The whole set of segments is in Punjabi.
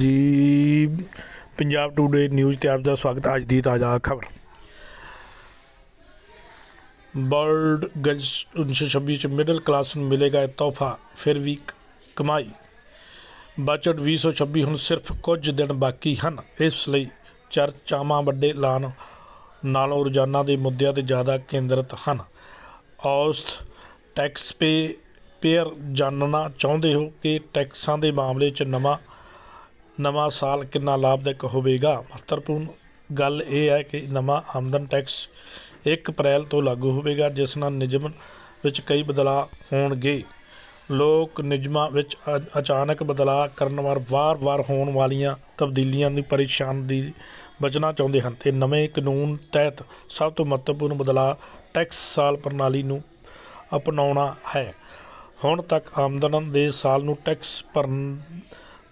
ਜੀ, ਪੰਜਾਬ ਟੂਡੇ ਨਿਊਜ਼ ਤੇ ਆਪ ਦਾ ਸਵਾਗਤ ਅੱਜ ਦੀ ਤਾਜ਼ਾ ਖਬਰ। ਵਰਲਡ ਗਰਲਸ 1926 ਚ ਮਿਡਲ ਕਲਾਸ ਨੂੰ ਮਿਲੇਗਾ ਤੋਹਫਾ, ਫਿਰ ਵੀ ਕਮਾਈ। ਬਜਟ 2026 ਹੁਣ ਸਿਰਫ ਕੁਝ ਦਿਨ ਬਾਕੀ ਹਨ। ਇਸ ਲਈ ਚਰਚਾਵਾਂ ਵੱਡੇ ਐਲਾਨ ਨਾਲੋਂ ਰੋਜ਼ਾਨਾ ਦੇ ਮੁੱਦਿਆਂ ਤੇ ਜ਼ਿਆਦਾ ਕੇਂਦਰਿਤ ਹਨ। ਔਸਤ ਟੈਕਸ ਪੇ ਪੇਅਰ ਜਾਣਨਾ ਚਾਹੁੰਦੇ ਹੋ ਕਿ ਟੈਕਸਾਂ ਦੇ ਮਾਮਲੇ 'ਚ ਨਵਾਂ ਨਵਾਂ ਸਾਲ ਕਿੰਨਾ ਲਾਭਦਾਇਕ ਹੋਵੇਗਾ? ਮਹੱਤਵਪੂਰਨ ਗੱਲ ਇਹ ਹੈ ਕਿ ਨਵਾਂ ਆਮਦਨ ਟੈਕਸ 1 ਅਪ੍ਰੈਲ ਤੋਂ ਲਾਗੂ ਹੋਵੇਗਾ, ਜਿਸ ਨਾਲ ਨਿਯਮ ਵਿੱਚ ਕਈ ਬਦਲਾਅ ਹੋਣਗੇ। ਲੋਕ ਨਿਯਮਾਂ ਵਿੱਚ ਅਚਾਨਕ ਬਦਲਾਅ ਕਰਨ ਵਾਰ, ਵਾਰ-ਵਾਰ ਹੋਣ ਵਾਲੀਆਂ ਤਬਦੀਲੀਆਂ ਦੀ ਪਰੇਸ਼ਾਨ ਦੀ ਬਚਣਾ ਚਾਹੁੰਦੇ ਹਨ ਤੇ ਨਵੇਂ ਕਾਨੂੰਨ ਤਹਿਤ ਸਭ ਤੋਂ ਮਹੱਤਵਪੂਰਨ ਬਦਲਾਅ ਟੈਕਸ ਸਾਲ ਪ੍ਰਣਾਲੀ ਨੂੰ ਅਪਣਾਉਣਾ ਹੈ। ਹੁਣ ਤੱਕ ਆਮਦਨ ਦੇ ਸਾਲ ਨੂੰ ਟੈਕਸ ਭਰਨ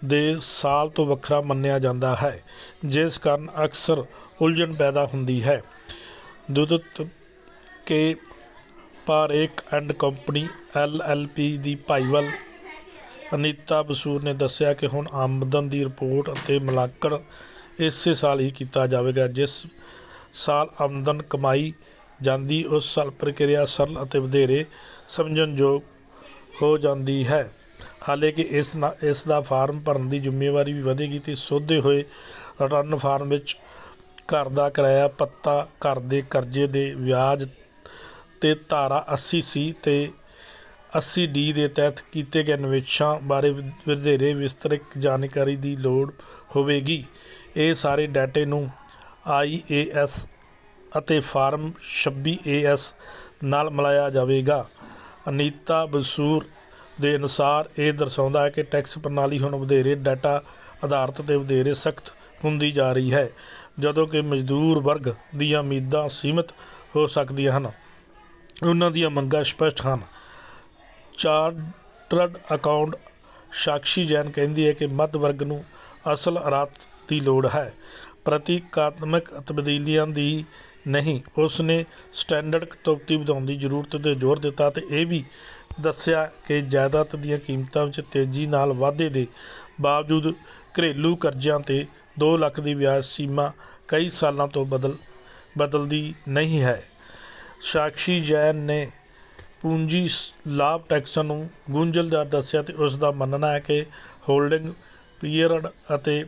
ਦੇ ਸਾਲ ਤੋਂ ਵੱਖਰਾ ਮੰਨਿਆ ਜਾਂਦਾ ਹੈ, ਜਿਸ ਕਾਰਨ ਅਕਸਰ ਉਲਝਣ ਪੈਦਾ ਹੁੰਦੀ ਹੈ। ਦੁਦਤ ਕੇ ਪਾਰੇਕ ਐਂਡ ਕੰਪਨੀ ਐਲਐਲਪੀ ਦੀ ਭਾਈਵਾਲ ਅਨੀਤਾ ਬਸੂਰ ਨੇ ਦੱਸਿਆ ਕਿ ਹੁਣ ਆਮਦਨ ਦੀ ਰਿਪੋਰਟ ਅਤੇ ਮੁਲਾਂਕਣ ਇਸੇ ਸਾਲ ਹੀ ਕੀਤਾ ਜਾਵੇਗਾ, ਜਿਸ ਸਾਲ ਆਮਦਨ ਕਮਾਈ ਜਾਂਦੀ, ਉਸ ਸਾਲ ਪ੍ਰਕਿਰਿਆ ਸਰਲ ਅਤੇ ਵਧੇਰੇ ਸਮਝਣਯੋਗ ਹੋ ਜਾਂਦੀ ਹੈ। ਹਾਲਾਂਕਿ ਇਸ ਨਾ, ਇਸ ਦਾ ਫਾਰਮ ਭਰਨ ਦੀ ਜ਼ਿੰਮੇਵਾਰੀ ਵੀ ਵਧੇਗੀ ਤੇ ਸੋਧੇ ਹੋਏ ਰਿਟਰਨ ਫਾਰਮ ਵਿੱਚ ਘਰ ਦਾ ਕਿਰਾਇਆ, ਪੱਤਾ, ਘਰ ਦੇ ਕਰਜ਼ੇ ਦੇ ਵਿਆਜ ਤੇ ਧਾਰਾ 80 ਸੀ ਤੇ 80 ਡੀ ਦੇ ਤਹਿਤ ਕੀਤੇ ਗਏ ਨਿਵੇਸ਼ਾਂ ਬਾਰੇ ਵ- ਵਧੇਰੇ ਵਿਸਤ੍ਰਿਤ ਜਾਣਕਾਰੀ ਦੀ ਲੋੜ ਹੋਵੇਗੀ। ਇਹ ਸਾਰੇ ਡਾਟੇ ਨੂੰ ਆਈਏਐਸ ਅਤੇ ਫਾਰਮ 26 ਏਐਸ ਨਾਲ ਮਿਲਾਇਆ ਜਾਵੇਗਾ। ਅਨੀਤਾ ਬਸੂਰ ਦੇ ਅਨੁਸਾਰ ਇਹ ਦਰਸਾਉਂਦਾ ਹੈ ਕਿ ਟੈਕਸ ਪ੍ਰਣਾਲੀ ਹੁਣ ਵਧੇਰੇ ਡਾਟਾ ਆਧਾਰਿਤ ਤੇ ਵਧੇਰੇ ਸਖਤ ਹੁੰਦੀ ਜਾ ਰਹੀ ਹੈ, ਜਦੋਂ ਕਿ ਮਜ਼ਦੂਰ ਵਰਗ ਦੀਆਂ ਉਮੀਦਾਂ ਸੀਮਿਤ ਹੋ ਸਕਦੀਆਂ ਹਨ। ਉਹਨਾਂ ਦੀਆਂ ਮੰਗਾਂ ਸਪਸ਼ਟ ਹਨ। ਚਾਰਟਰਡ ਅਕਾਊਂਟ ਸਾਕਸ਼ੀ ਜੈਨ ਕਹਿੰਦੀ ਹੈ ਕਿ ਮੱਧ ਵਰਗ ਨੂੰ ਅਸਲ ਰਾਤ ਦੀ ਲੋੜ ਹੈ। ਪ੍ਰਤੀਕਾਤਮਕ ਤਬਦੀਲੀਆਂ ਦੀ ਨਹੀਂ ਉਸ ਨੇ ਸਟੈਂਡਰਡ ਕਟੌਤੀ ਵਧਾਉਣ ਦੀ ਜ਼ਰੂਰਤ ਤੇ ਜ਼ੋਰ ਦਿੱਤਾ ਤੇ ਇਹ ਵੀ ਦੱਸਿਆ ਕਿ ਜਾਇਦਾਦ ਦੀਆਂ ਕੀਮਤਾਂ ਵਿੱਚ ਤੇਜ਼ੀ ਨਾਲ ਵਾਧੇ ਦੇ ਬਾਵਜੂਦ ਘਰੇਲੂ ਕਰਜ਼ਿਆਂ ਤੇ 2 ਲੱਖ ਦੀ ਵਿਆਜ ਸੀਮਾ ਕਈ ਸਾਲਾਂ ਤੋਂ ਬਦਲ, ਬਦਲਦੀ ਨਹੀਂ ਹੈ। ਸਾਕਸ਼ੀ ਜੈਨ ਨੇ ਪੂੰਜੀ ਸ- ਲਾਭ ਟੈਕਸਾਂ ਨੂੰ ਗੁੰਝਲਦਾਰ ਦੱਸਿਆ ਤੇ ਉਸ ਦਾ ਮੰਨਣਾ ਹੈ ਕਿ ਹੋਲਡਿੰਗ ਪੀਰੀਅਡ ਅਤੇ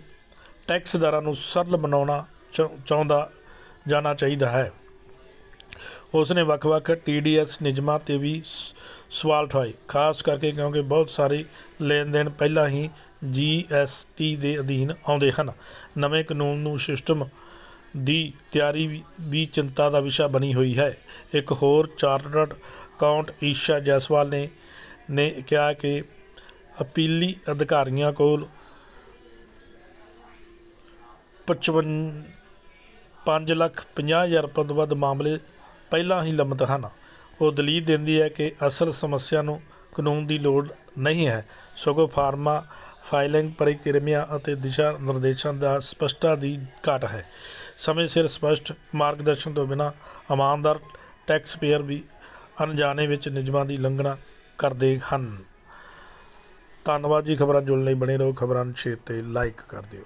ਟੈਕਸ ਦਰਾਂ ਨੂੰ ਸਰਲ ਬਣਾਉਣਾ ਚਾਹੁ- ਚਾਹੁੰਦਾ ਜਾਣਾ ਚਾਹੀਦਾ ਹੈ। ਉਸ ਨੇ ਵੱਖ-ਵੱਖ ਟੀਡੀਐਸ ਨਿਯਮਾਂ ਤੇ ਵੀ ਸ- ਸਵਾਲ ਉਠਾਏ, ਖਾਸ ਕਰਕੇ ਕਿਉਂਕਿ ਬਹੁਤ ਸਾਰੇ ਲੈਣ ਦੇਣ ਪਹਿਲਾਂ ਹੀ ਜੀਐਸਟੀ ਦੇ ਅਧੀਨ ਆਉਂਦੇ ਹਨ। ਨਵੇਂ ਕਾਨੂੰਨ ਨੂੰ ਸਿਸਟਮ ਦੀ ਤਿਆਰੀ ਵੀ- ਵੀ ਚਿੰਤਾ ਦਾ ਵਿਸ਼ਾ ਬਣੀ ਹੋਈ ਹੈ। ਇੱਕ ਹੋਰ ਚਾਰਟਰਡ ਅਕਾਊਂਟ ਈਸ਼ਾ ਜੈਸਵਾਲ ਨੇ ਨੇ ਕਿਹਾ ਕਿ ਅਪੀਲੀ ਅਧਿਕਾਰੀਆਂ ਕੋਲ 55 5 ਲੱਖ 50 ਹਜ਼ਾਰ ਰੁਪਏ ਤੋਂ ਵੱਧ ਮਾਮਲੇ ਪਹਿਲਾਂ ਹੀ ਲੰਬਤ ਹਨ। ਉਹ ਦਲੀਲ ਦਿੰਦੀ ਹੈ ਕਿ ਅਸਲ ਸਮੱਸਿਆ ਨੂੰ ਕਾਨੂੰਨ ਦੀ ਲੋੜ ਨਹੀਂ ਹੈ। ਸਗੋਂ ਫਾਰਮਾ ਫਾਈਲਿੰਗ ਪ੍ਰਕਿਰਿਆ ਅਤੇ ਦਿਸ਼ਾ ਨਿਰਦੇਸ਼ਾਂ ਦਾ ਸਪਸ਼ਟਤਾ ਦੀ ਘਾਟ ਹੈ। ਸਮੇਂ ਸਿਰ ਸਪਸ਼ਟ ਮਾਰਗਦਰਸ਼ਨ ਤੋਂ ਬਿਨਾਂ ਇਮਾਨਦਾਰ ਟੈਕਸ ਪੇਅਰ ਵੀ ਅਣਜਾਣੇ ਵਿੱਚ ਨਿਯਮਾਂ ਦੀ ਉਲੰਘਣਾ ਕਰਦੇ ਹਨ। ਧੰਨਵਾਦ ਜੀ। ਖਬਰਾਂ ਜੁੜਨ ਲਈ ਬਣੇ ਰਹੋ। ਖਬਰਾਂ ਨੂੰ ਸ਼ੇਅਰ ਤੇ ਲਾਈਕ ਕਰ ਦਿਓ।